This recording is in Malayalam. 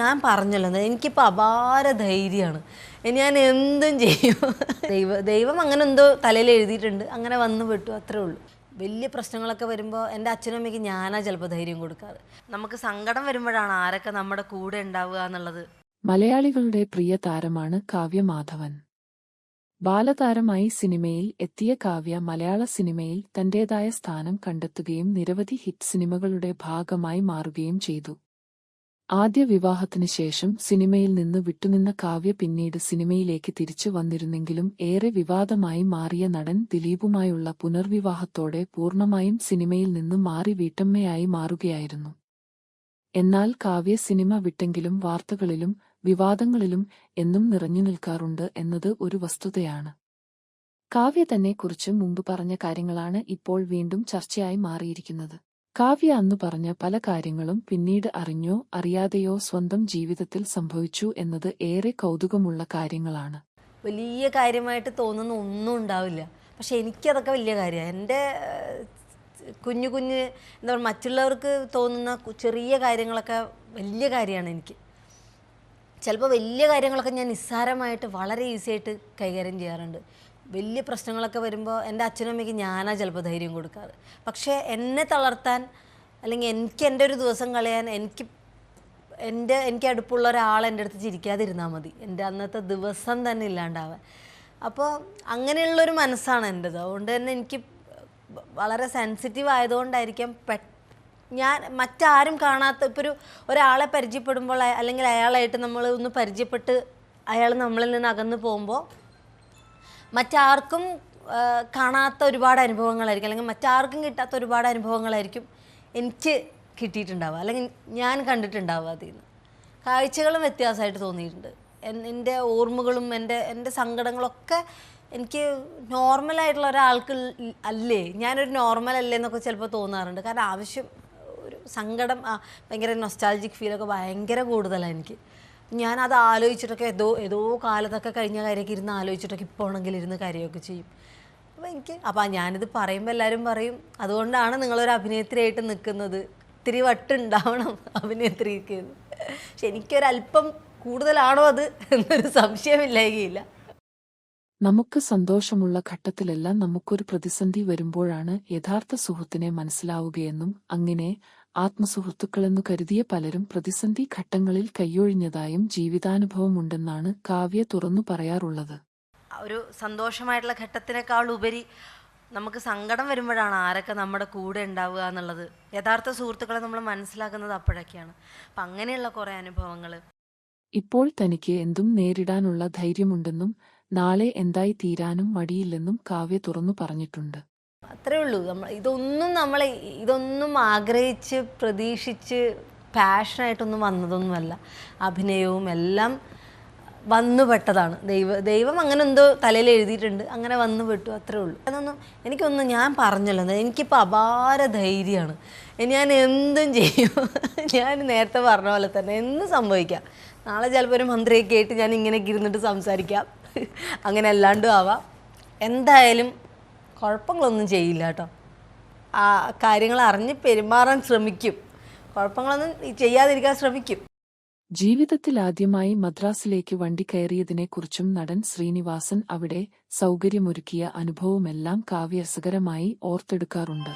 ഞാൻ പറഞ്ഞല്ലോ എനിക്കിപ്പോൾ അപാര ധൈര്യമാണ് ഞാൻ എന്തും ചെയ്യും. ദൈവ ദൈവം അങ്ങനെ എന്തോ തലയിൽ എഴുതിയിട്ടുണ്ട് അങ്ങനെ വന്നു വിട്ടു അത്രേ ഉള്ളൂ. വലിയ പ്രശ്നങ്ങളൊക്കെ വരുമ്പോൾ എന്റെ അച്ഛനും അമ്മയ്ക്ക് ഞാനാ ചിലപ്പോൾ ധൈര്യം കൊടുക്കാറ്. നമുക്ക് സങ്കടം വരുമ്പോഴാണ് ആരൊക്കെ നമ്മുടെ കൂടെ ഉണ്ടാവുക എന്നുള്ളത്. മലയാളികളുടെ പ്രിയ താരമാണ് കാവ്യ മാധവൻ. ബാലതാരമായി സിനിമയിൽ എത്തിയ കാവ്യ മലയാള സിനിമയിൽ തന്റേതായ സ്ഥാനം കണ്ടെത്തുകയും നിരവധി ഹിറ്റ് സിനിമകളുടെ ഭാഗമായി മാറുകയും ചെയ്തു. ആദ്യ വിവാഹത്തിനു ശേഷം സിനിമയിൽ നിന്ന് വിട്ടുനിന്ന കാവ്യ പിന്നീട് സിനിമയിലേക്ക് തിരിച്ചു വന്നിരുന്നെങ്കിലും ഏറെ വിവാദമായി മാറിയ നടൻ ദിലീപുമായുള്ള പുനർവിവാഹത്തോടെ പൂർണമായും സിനിമയിൽ നിന്ന് മാറി വീട്ടമ്മയായി മാറുകയായിരുന്നു. എന്നാൽ കാവ്യ സിനിമ വിട്ടെങ്കിലും വാർത്തകളിലും വിവാദങ്ങളിലും എന്നും നിറഞ്ഞു നിൽക്കാറുണ്ട് എന്നത് ഒരു വസ്തുതയാണ്. കാവ്യ തന്നെക്കുറിച്ച് മുമ്പ് പറഞ്ഞ കാര്യങ്ങളാണ് ഇപ്പോൾ വീണ്ടും ചർച്ചയായി മാറിയിരിക്കുന്നത്. കാവ്യ അന്നു പറഞ്ഞ പല കാര്യങ്ങളും പിന്നീട് അറിഞ്ഞോ അറിയാതെയോ സ്വന്തം ജീവിതത്തിൽ സംഭവിച്ചു എന്നത് ഏറെ കൗതുകമുള്ള കാര്യങ്ങളാണ്. വലിയ കാര്യമായിട്ട് തോന്നുന്ന ഒന്നും ഉണ്ടാവില്ല. പക്ഷെ എനിക്കതൊക്കെ വലിയ കാര്യമാണ് എന്റെ കുഞ്ഞു കുഞ്ഞ് എന്താ പറയുക മറ്റുള്ളവർക്ക് തോന്നുന്ന ചെറിയ കാര്യങ്ങളൊക്കെ വലിയ കാര്യമാണ് എനിക്ക്. ചിലപ്പോൾ വലിയ കാര്യങ്ങളൊക്കെ ഞാൻ നിസ്സാരമായിട്ട് വളരെ ഈസി ആയിട്ട് കൈകാര്യം ചെയ്യാറുണ്ട്. വലിയ പ്രശ്നങ്ങളൊക്കെ വരുമ്പോൾ എന്റെ അച്ഛനും അമ്മയ്ക്ക് ഞാനാ ചിലപ്പോൾ ധൈര്യം കൊടുക്കാറ്. പക്ഷേ എന്നെ തളർത്താൻ അല്ലെങ്കിൽ എനിക്ക് എന്റെ ഒരു ദിവസം കളയാൻ എനിക്ക് എന്റെ എനിക്ക് അടുപ്പുള്ള ഒരാൾ എന്റെ അടുത്ത് ചിരിക്കാതിരുന്നാൽ മതി. എന്റെ അന്നത്തെ ദിവസം തന്നെ ഇല്ലാണ്ടാവാൻ. അപ്പോൾ അങ്ങനെയുള്ളൊരു മനസ്സാണ് എന്റെത്. അതുകൊണ്ട് തന്നെ എനിക്ക് വളരെ സെൻസിറ്റീവ് ആയതുകൊണ്ടായിരിക്കാം പെ ഞാൻ മറ്റാരും കാണാത്ത ഇപ്പോൾ ഒരു ഒരാളെ പരിചയപ്പെടുമ്പോൾ അല്ലെങ്കിൽ അയാളായിട്ട് നമ്മൾ ഒന്ന് പരിചയപ്പെട്ട് അയാൾ നമ്മളിൽ നിന്ന് അകന്നു പോകുമ്പോൾ മറ്റാർക്കും കാണാത്ത ഒരുപാട് അനുഭവങ്ങളായിരിക്കും. അല്ലെങ്കിൽ മറ്റാർക്കും കിട്ടാത്ത ഒരുപാട് അനുഭവങ്ങളായിരിക്കും എനിക്ക് കിട്ടിയിട്ടുണ്ടാവുക. അല്ലെങ്കിൽ ഞാൻ കണ്ടിട്ടുണ്ടാവുക അതിൽ നിന്ന്. കാഴ്ചകളും വ്യത്യാസമായിട്ട് തോന്നിയിട്ടുണ്ട്. എന്റെ ഓർമ്മകളും എന്റെ എന്റെ സങ്കടങ്ങളൊക്കെ എനിക്ക് നോർമലായിട്ടുള്ള ഒരാൾക്ക് അല്ലേ? ഞാനൊരു നോർമൽ അല്ലേ എന്നൊക്കെ ചിലപ്പോൾ തോന്നാറുണ്ട്. കാരണം ആവശ്യം ഒരു സങ്കടം ഭയങ്കര നൊസ്റ്റാൾജിക് ഫീലൊക്കെ ഭയങ്കര കൂടുതലാണ് എനിക്ക്. ഞാനത് ആലോചിച്ചിട്ടൊക്കെ ഏതോ ഏതോ കാലത്തൊക്കെ കഴിഞ്ഞ കാര്യമൊക്കെ ഇരുന്ന് ആലോചിച്ചിട്ടൊക്കെ ഇപ്പോൾ ആണെങ്കിൽ ഇരുന്ന് കാര്യമൊക്കെ ചെയ്യും. അപ്പോൾ എനിക്ക് അപ്പോൾ ഞാനിത് പറയുമ്പോൾ എല്ലാവരും പറയും അതുകൊണ്ടാണ് നിങ്ങളൊരു അഭിനേത്രിയായിട്ട് നിൽക്കുന്നത്. ഇത്തിരി വട്ടുണ്ടാവണം അഭിനേത്രിക്ക്. പക്ഷെ എനിക്കൊരല്പം കൂടുതലാണോ അത് എന്നൊരു സംശയമില്ലായികയില്ല. നമുക്ക് സന്തോഷമുള്ള ഘട്ടത്തിലെല്ലാം നമുക്കൊരു പ്രതിസന്ധി വരുമ്പോഴാണ് യഥാർത്ഥ സുഹൃത്തിനെ മനസ്സിലാവുകയെന്നും അങ്ങനെ ആത്മസുഹൃത്തുക്കളെന്നു കരുതിയ പലരും പ്രതിസന്ധി ഘട്ടങ്ങളിൽ കൈയൊഴിഞ്ഞതായും ജീവിതാനുഭവമുണ്ടെന്നാണ് കാവ്യ തുറന്നു പറയാറുള്ളത്. ഒരു സന്തോഷമായിട്ടുള്ള ഘട്ടത്തിനേക്കാൾ ഉപരി നമുക്ക് സങ്കടം വരുമ്പോഴാണ് ആരൊക്കെ നമ്മുടെ കൂടെ ഉണ്ടാവുക എന്നുള്ളത്. യഥാർത്ഥ സുഹൃത്തുക്കളെ നമ്മൾ മനസ്സിലാക്കുന്നത് അപ്പോഴൊക്കെയാണ്. അപ്പം അങ്ങനെയുള്ള കുറേ അനുഭവങ്ങൾ. ഇപ്പോൾ തനിക്ക് എന്തും നേരിടാനുള്ള ധൈര്യമുണ്ടെന്നും നാളെ എന്തായി തീരാനും മടിയില്ലെന്നും കാവ്യ തുറന്നു പറഞ്ഞിട്ടുണ്ട്. അത്രേ ഉള്ളൂ. നമ്മൾ ഇതൊന്നും നമ്മൾ ഇതൊന്നും ആഗ്രഹിച്ച് പ്രതീക്ഷിച്ച് പാഷനായിട്ടൊന്നും വന്നതൊന്നുമല്ല. അഭിനയവും എല്ലാം വന്നുപെട്ടതാണ്. ദൈവ ദൈവം അങ്ങനെ എന്തോ തലയിൽ എഴുതിയിട്ടുണ്ട്. അങ്ങനെ വന്നു പെട്ടു അത്രേ ഉള്ളൂ. അതൊന്നും എനിക്കൊന്നും ഞാൻ പറഞ്ഞല്ലോ. എനിക്കിപ്പോൾ അപാര ധൈര്യമാണ്. ഞാൻ എന്തും ചെയ്യും. ഞാൻ നേരത്തെ പറഞ്ഞ പോലെ തന്നെ എന്തും സംഭവിക്കാം. നാളെ ചിലപ്പോൾ ഒരു മന്ത്രിയൊക്കെ ആയിട്ട് ഞാൻ ഇങ്ങനെയൊക്കെ ഇരുന്നിട്ട് സംസാരിക്കാം. അങ്ങനെ അല്ലാണ്ടും ആവാം. എന്തായാലും കുഴപ്പങ്ങളൊന്നും ചെയ്യില്ല കേട്ടോ. ആ കാര്യങ്ങൾ അറിഞ്ഞ് പെരുമാറാൻ ശ്രമിക്കും. കുഴപ്പങ്ങളൊന്നും ചെയ്യാതിരിക്കാൻ ശ്രമിക്കും. ജീവിതത്തിൽ ആദ്യമായി മദ്രാസിലേക്ക് വണ്ടി കയറിയതിനെക്കുറിച്ചും നടൻ ശ്രീനിവാസൻ അവിടെ സൗകര്യമൊരുക്കിയ അനുഭവമെല്ലാം കാവ്യരസകരമായി ഓർത്തെടുക്കാറുണ്ട്.